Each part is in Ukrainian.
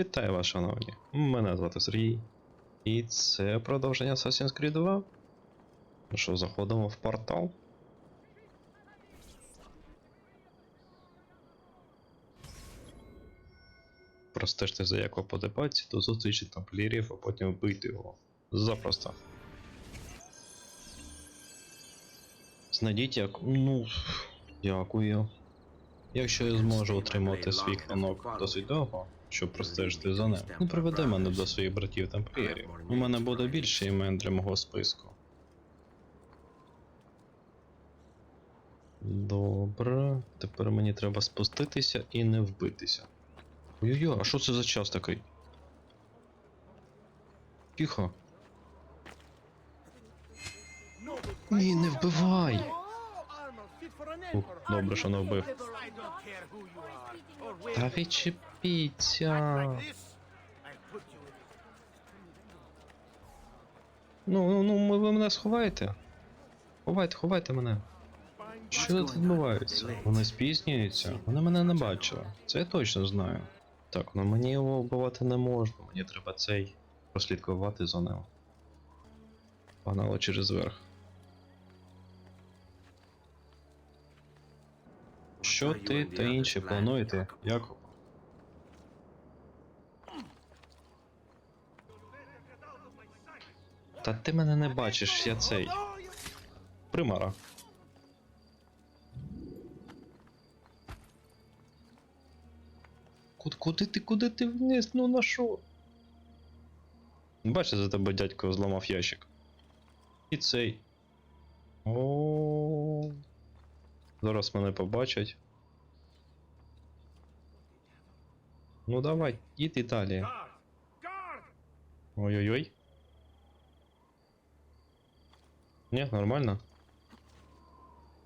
Вітаю вас, шановні. Мене звати Сергій. І це продовження Assassin's Creed 2. Ну що, заходимо в портал. Простежте за Яко по депаці до зустрічі тамплірів, а потім вбити його. Запросто. Знайдіть як. Ну. Дякую. Якщо я зможу отримати свій клинок досить довго, щоб простежити за ним, не приведе мене до своїх братів тамплієрів. У мене буде більше імен для мого списку. Добре, тепер мені треба спуститися і не вбитися. Ой-ой-ой, а що це за час такий? Тихо. Ні, не вбивай! Добре, що не вбив. Та відчепіться. Ну, ну, ну, ви мене сховаєте? Ховайте, ховайте мене. Що тут відбувається? Вони спізнюються? Вони мене не бачили. Це я точно знаю. Так, ну мені його вбивати не можна. Мені треба цей прослідкувати за ним. Погнало через верх. Що ти та інші плануєте, Якоб? Та ти мене не бачиш, я цей. Примара. Куди, куди ти, куди ти вниз? Ну на що? Бачиш, за тебе дядько зламав ящик. І цей. О. Зараз мене побачать. Ну давай, іди далі. Ой-ой-ой. Ні, нормально.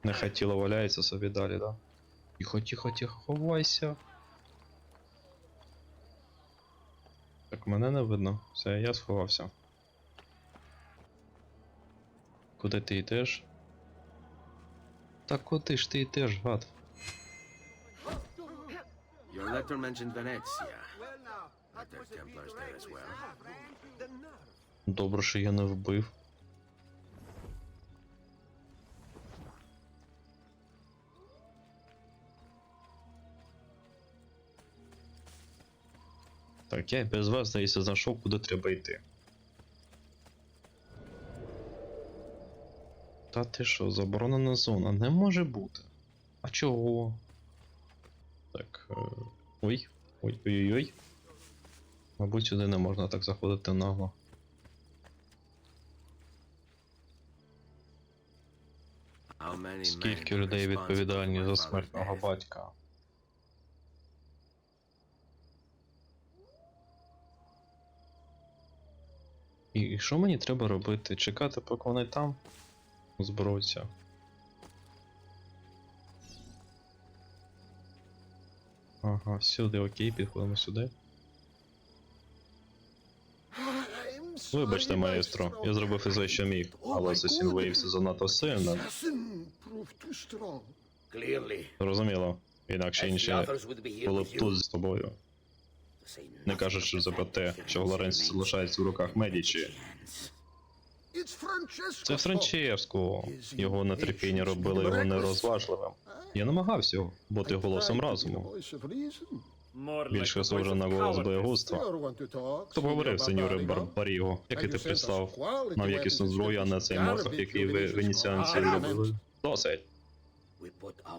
Не хотіло валяється собі далі, да? Тихо, тихо, тихо, ховайся. Так, мене не видно. Все, я сховався. Куди ти йдеш? Та куди ж ти йдеш, гад? Your letter mentioned Venezia. Are there Templars there as well? Добре, що я не вбив. Так, я без вас, здається, знайшов, куди треба йти. Та ти що, заборонена зона? Не може бути. А чого? Так. Е... Ой. Ой, ой-ой-ой. Мабуть, сюди не можна так заходити нагло. Скільки людей відповідальні за смерть мого батька? І і що мені треба робити? Чекати, поки вони там зберуться. Ага, сюди, окей, підходимо сюди. Вибачте, маестро, я зробив із що міг, але Assassin виявився занадто. Clearly, Зрозуміло. Інакше інші були б тут з тобою. Не кажучи за про те, що remains залишається в руках Медічі. Це Франческо. Його нетерпіння робило його нерозважливим. Я намагався бути голосом розуму. Більше схоже на голос боягузтва. Хто б говорив, сеньоре Барбаріго, який ти прислав нам якісну зброю, а не цей моцах, який ви венеціанці робили. Досить.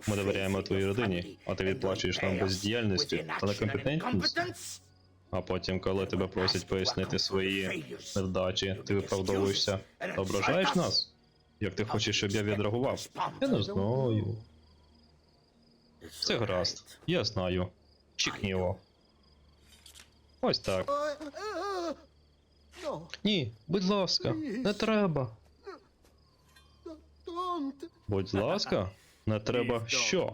Ми довіряємо твоїй родині, а ти відплачуєш нам бездіяльністю та некомпетентністю. А потім, коли тебе просять пояснити свої невдачі, ти виправдовуєшся та ображаєш нас? Як ти хочеш, щоб я відреагував? Я не знаю. Це гаразд. Я знаю. Чікні його. Ось так. Ні, будь ласка, не треба. Будь ласка, не треба що?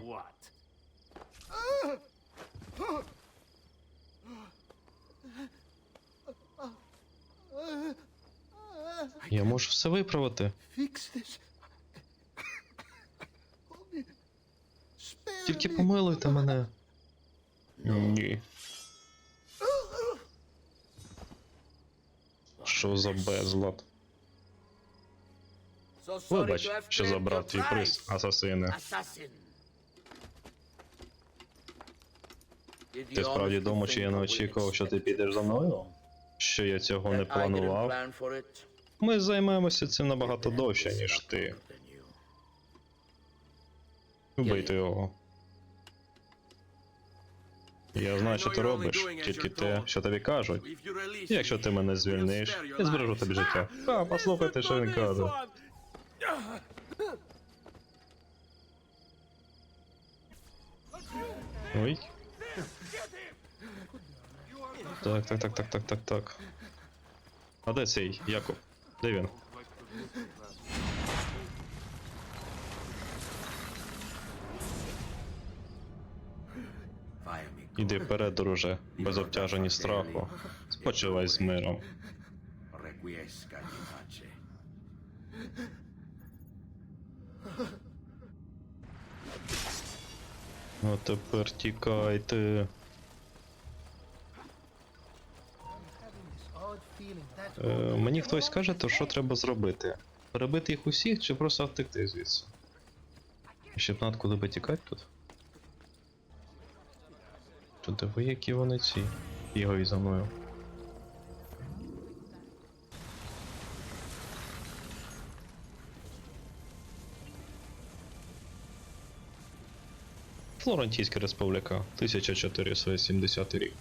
Я можу все виправити. Тільки помилуйте мене. Ні. Що за безлад? Вибач, що забрав твій приз, prize, асасине. Ти справді думав, чи я не очікував, що ти підеш за мною? Що я цього не планував? Ми займаємося цим набагато довше, ніж ти. Вбити його. Я знаю, що ти робиш, тільки те, що тобі кажуть. Release Якщо ти мене звільниш, я збережу тобі життя. А, послухайте, що він каже. Ой. Так, так, так, так, так, так, так. А де цей Якоб? Де він? Іди вперед, друже, без обтяжені страху. Спочивай з миром. А тепер тікайте. Е, мені хтось каже, то що треба зробити? Перебити їх усіх чи просто втекти звідси? Щоб над куди би тікати тут? Чи диви, які вони ці? Бігають за мною. Флорентійська республіка, 1470 рік.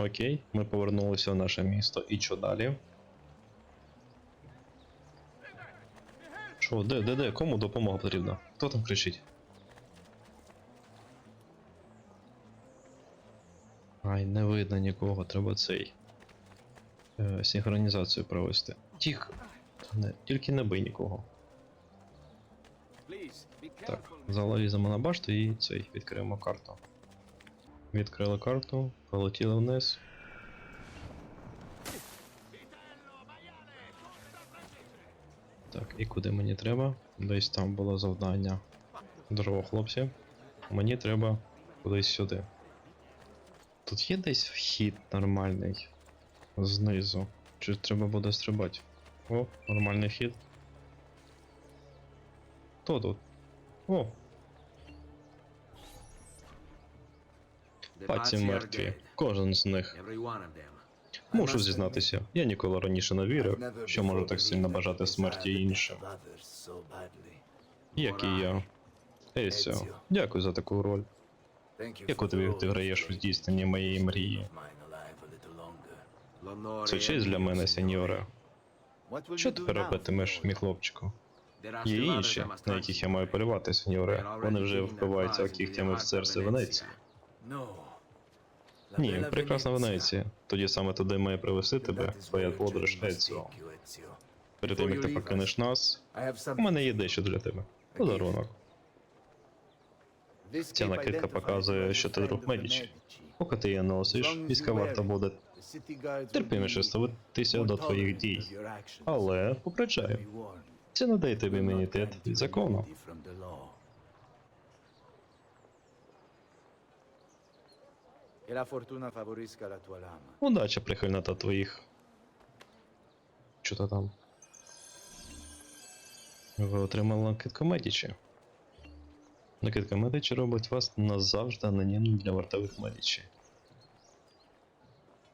Окей, ми повернулися в наше місто. І що далі? Що, де, де, де? Кому допомога потрібна? Хто там кричить? Ай, не видно нікого, треба цей. Е, синхронізацію провести. Тихо. Не, тільки не бий нікого. Так, заліземо на башту і цей, відкриємо карту. Відкрили карту, полетіли вниз. Так, і куди мені треба? Десь там було завдання. Здорово, хлопці. Мені треба кудись сюди. Тут є десь вхід нормальний. Знизу. Чи треба буде стрибати? О, нормальний вхід. Хто тут? О, паці мертві. Кожен з них. Мушу зізнатися, я ніколи раніше не вірив, що можу так сильно бажати смерті іншим. Як і я. Ейсіо, дякую за таку роль. Яку тобі ти граєш у здійсненні моєї мрії? Це честь для мене, сеньоре. Що тепер робитимеш, мій хлопчику? Є інші, на яких я маю полювати, сеньоре. Вони вже впиваються кігтями в серце Венеції. Ні, прекрасна Венеція. Тоді саме туди має привести тебе твоя подорож Еціо. Перед тим як ти покинеш нас, у мене є дещо для тебе. Подарунок. Ця накидка показує, що ти друг Медічі. Поки ти її носиш, війська варта буде терпіміше ставитися до твоїх дій. Але попереджаю, це не дає тобі імунітет від закону. Удача прихильна до твоїх. Що то там? Ви отримали накидку Медічі. Накидка Медічі робить вас назавжди анонімним для вартових Медічі.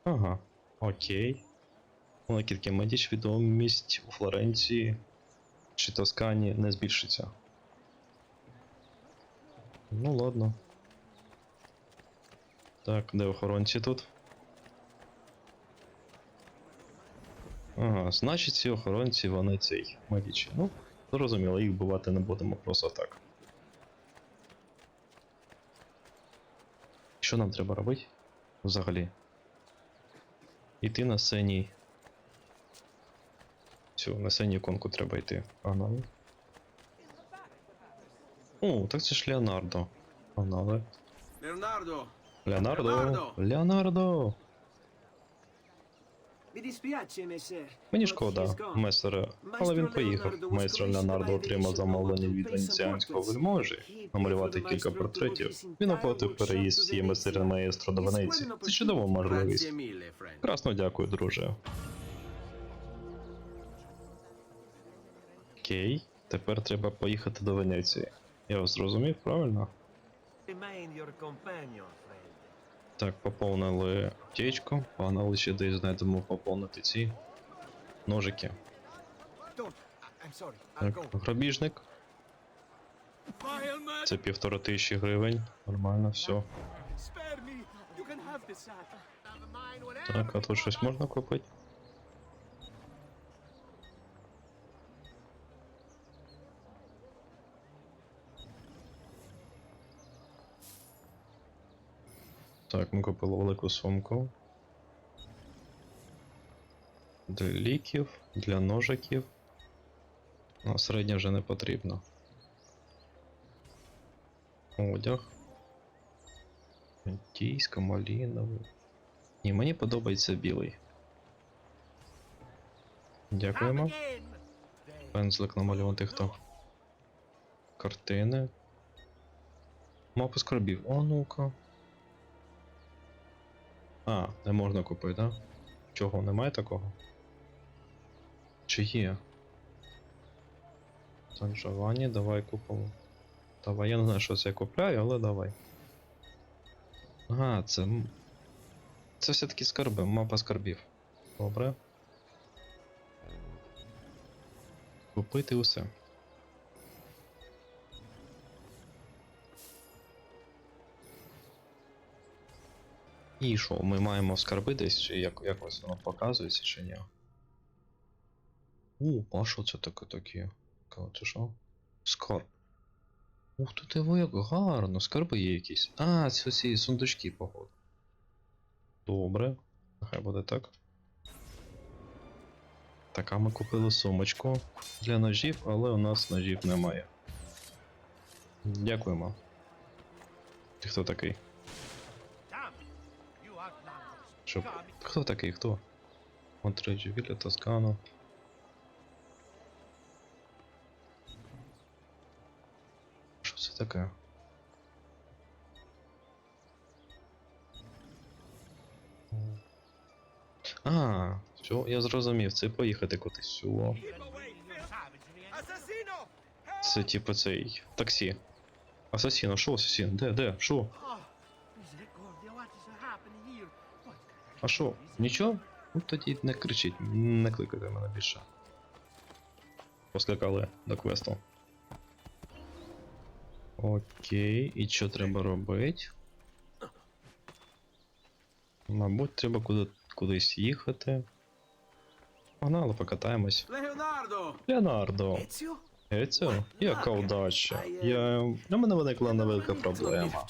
Ага, окей. Накидки Медіч відомість у Флоренції чи Тоскані не збільшиться. Ну ладно. Так, де охоронці тут? Ага, значить ці охоронці вони цей Медічі. Ну, зрозуміло, їх бувати не будемо просто так. Що нам треба робити? Взагалі? Іти на сцені. Цю, на сцені іконку треба йти. Погнали. О, так це ж Леонардо. Погнали. Леонардо! Леонардо! Леонардо! Мені шкода, месере, але він поїхав. Майстер Леонардо отримав замовлення від венеціанського вельможі намалювати кілька портретів. Він оплатив переїзд всієї месери маестро до Венеції. Це чудова можливість. Красно дякую, друже. Окей, тепер треба поїхати до Венеції. Я вас зрозумів, правильно? Так, поповнили аптечку, погнали ще десь знайдемо поповнити ці ножики. Так, грабіжник. Це півтора тисячі гривень. Нормально, все. Так, а тут щось можна купити? Так, ми купили велику сумку. Для ліків, для ножиків. Ну, середня вже не потрібно. Одяг. Антійська, маліновий. Ні, мені подобається білий. Дякуємо. Пензлик намалювати хто. Картини. Мапу скарбів. О, ну-ка. А, не можна купити, да? Чого, немає такого? Чи є? Санжавані, давай купимо. Давай, я не знаю, що це я купляю, але давай. Ага, це. Це все-таки скарби, мапа скарбів. Добре. Купити усе. І що, ми маємо скарби десь, чи як, якось воно показується, чи ні? У, а що це таке таке? Це що? Скарб. Ух ти диви, як гарно, скарби є якісь. А, це ці сундучки, походу. Добре. Нехай буде так. Так, а ми купили сумочку для ножів, але у нас ножів немає. Дякуємо. Ти хто такий? Що? Хто такий? Хто? Монтреджі Вілля Тоскано. Що це таке? А, все, я зрозумів, це поїхати кудись. Все. Це типу цей таксі. Асасіно, що асасін? Де, де? Що? А що? Нічого? Ну тоді не кричіть, не кликайте мене більше. Поскакали до квесту. Окей, і що треба робити? Мабуть, треба куди, кудись їхати. Погнали, покатаємось. Leonardo! Леонардо, Ецьо? Яка удача. Я. У мене виникла невелика проблема.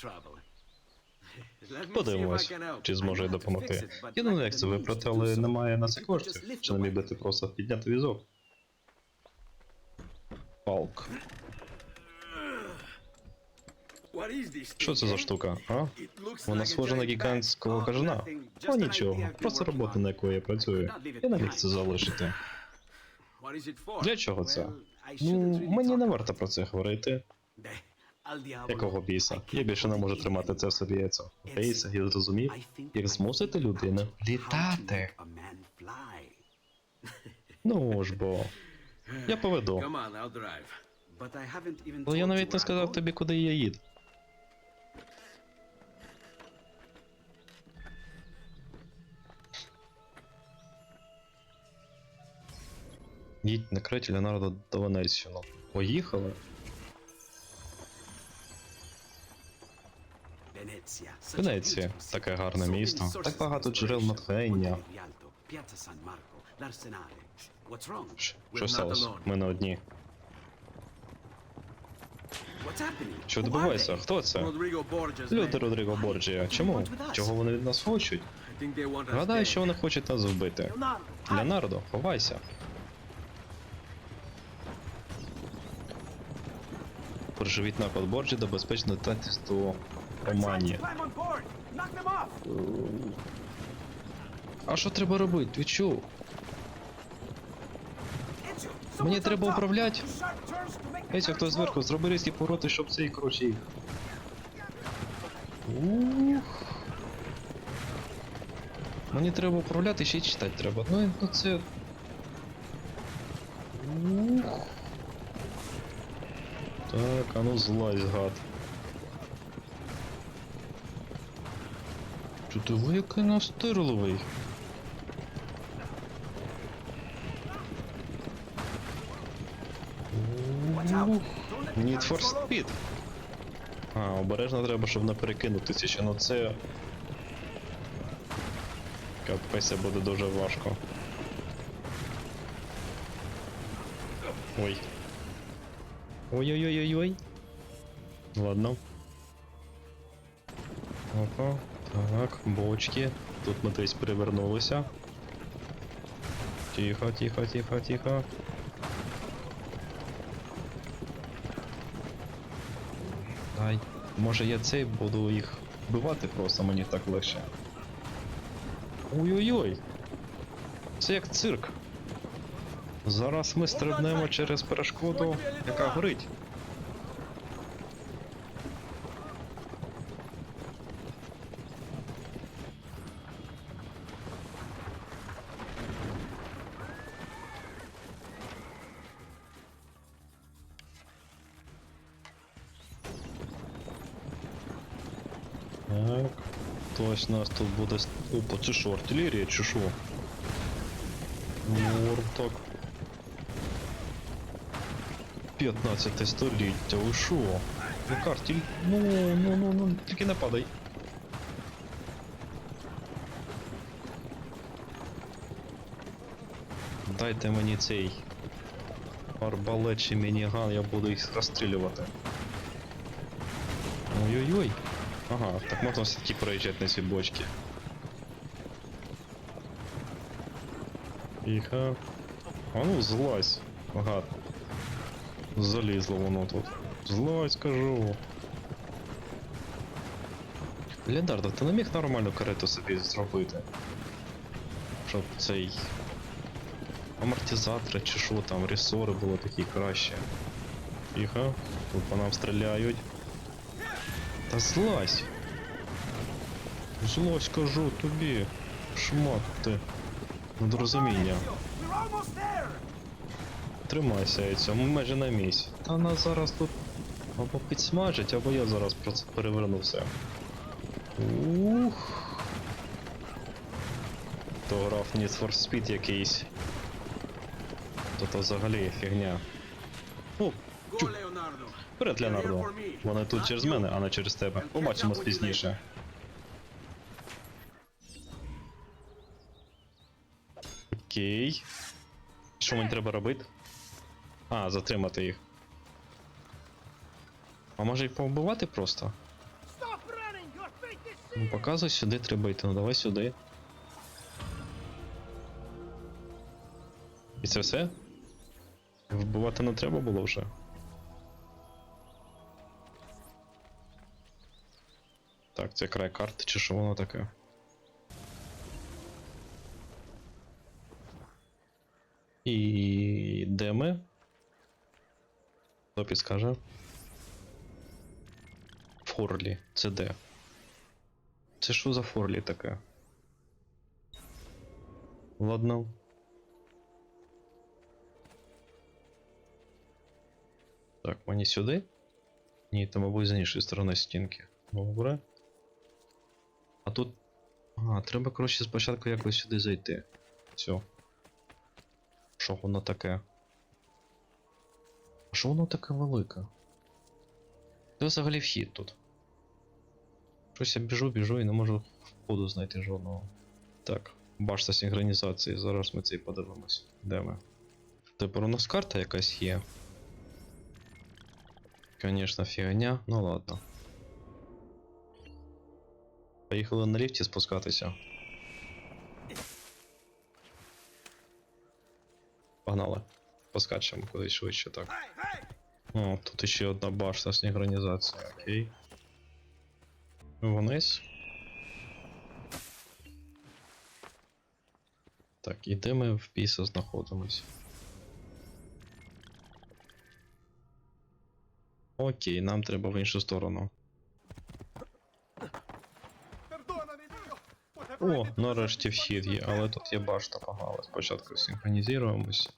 Подивимось, чи зможу я допомогти. Я не знаю, як це виправити, але немає на це коштів. Чи не міг би ти просто підняти візок? Палк. Що це за штука, а? Вона схожа на гігантського кажана. О, нічого, просто робота, на якої я працюю. Я не це залишити. Для чого це? Ну, мені не варто про це говорити. Якого біса? Я більше не можу тримати це в собі яйцо. Здається, я зрозумів, як змусити людину літати. Ну ж бо. Я поведу. Але я навіть не сказав тобі, куди я їду. Їдь на креті Леонардо до Венеції. Ну, Поїхали. Венеція таке гарне місто. Так багато джерел натхнення. Що сталося? Ми не одні. Що відбувається? Хто це? Люди Родріго Борджія. Чому? Чого вони від нас хочуть? Гадаю, що вони хочуть нас вбити. Леонардо, ховайся. Проживіть напад Борджі до безпечного татівства Романі. А що треба робити? Ти чув? Мені треба управляти. Ейся, хто зверху, зроби різкі повороти, щоб цей, коротше, їх. Ух. Мені треба управляти, ще й читати треба. Ну, ну це. Ух. Так, а ну злазь, гад. Чо ти ви який настирливий? Need for Speed. А, обережно треба, щоб не перекинутися ще, ну це. Капець це буде дуже важко. Ой. Ой-ой-ой-ой-ой. Ладно. Опа. Так, бочки. Тут ми десь перевернулися. Тихо, тихо, тихо, тихо. Ай, може я цей буду їх вбивати просто, мені так легше. Ой-ой-ой. Це як цирк. Зараз ми стрибнемо через перешкоду, яка горить. Хтось нас тут буде. Опа, це що, артилерія чи що? Норм так. 15 століття, ви шо? Яка артиль... Ну, ну, ну, ну, тільки не падай. Дайте мені цей арбалет чи мініган, я буду їх розстрілювати. Ой-ой-ой. Ага, так можна все-таки проїжджати на ці бочки. Тихо. А ну злазь, гад. Залізло воно тут. Злазь, кажу. Леонардо, ти не міг нормальну карету собі зробити? Щоб цей. Амортизатори чи що там, ресори були такі кращі. Тихо, тут по нам стріляють. Та злазь! Злазь, кажу тобі. Шмат ти. Недорозуміння. Тримайся, яйця, ми майже на місці. Та нас зараз тут або підсмажить, або я зараз про це переверну все. Ух. То грав Need for Speed якийсь. То то взагалі фігня. Go, Чу. Вперед, Леонардо. Вони тут через мене, а не через тебе. Побачимось пізніше. Окей. Що мені треба робити? А, затримати їх. А може їх повбивати просто? Ну, показуй сюди треба йти, ну давай сюди. І це все? Вбивати не треба було вже. Це край карти, чи що воно таке? І де ми? Хто підскаже? Форлі, це де? Це що за форлі таке? Ладно. Так, мені сюди? Ні, це, мабуть, з іншої сторони стінки. Добре. А тут. А, треба, коротше, спочатку якось сюди зайти. Все. Що воно таке? А що воно таке велике? Це взагалі вхід тут. Щось я біжу, біжу і не можу входу знайти жодного. Так, башта синхронізації, зараз ми це і подивимось. Де ми? Тепер у нас карта якась є. Конечно, фігня, ну ладно. Поїхали на ліфті спускатися. Погнали. Поскачемо кудись швидше, так. О, тут ще одна башта синхронізації, окей. Вниз. Так, і де ми в піса знаходимось? Окей, нам треба в іншу сторону. О, нарешті вхід є, але тут є башта погнала. Спочатку синхронізуємось.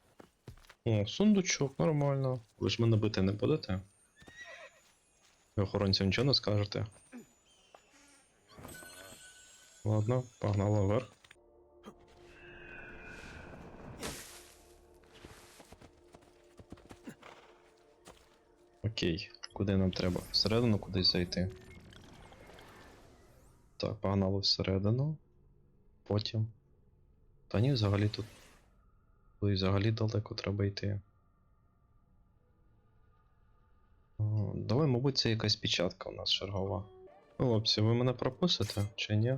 О, сундучок, нормально. Ви ж мене бити не будете? Ви охоронцям нічого не скажете? Ладно, погнали вверх. Окей, куди нам треба? Всередину кудись зайти. Так, погнали всередину. Потім. Та ні, взагалі тут. Ой, взагалі далеко треба йти. О, Давай, мабуть, це якась печатка у нас чергова. Хлопці, ви мене пропустите чи ні?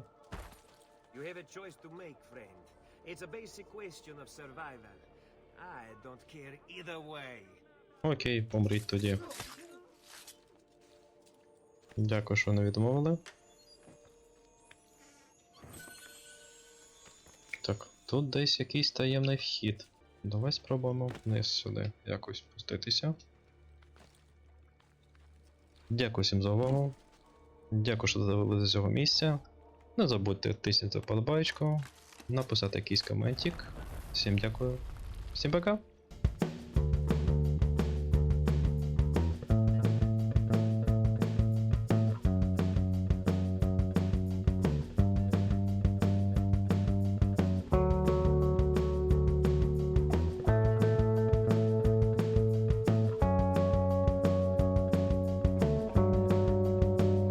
You have a choice to make, friend. It's a basic question of survival. I don't care either way. Окей, помріть тоді. Дякую, що не відмовили. Так, тут десь якийсь таємний вхід. Давай спробуємо вниз сюди якось спуститися. Дякую всім за увагу. Дякую, що додивилися до цього місця. Не забудьте тиснути вподобайку, написати якийсь коментик. Всім дякую. Всім пока!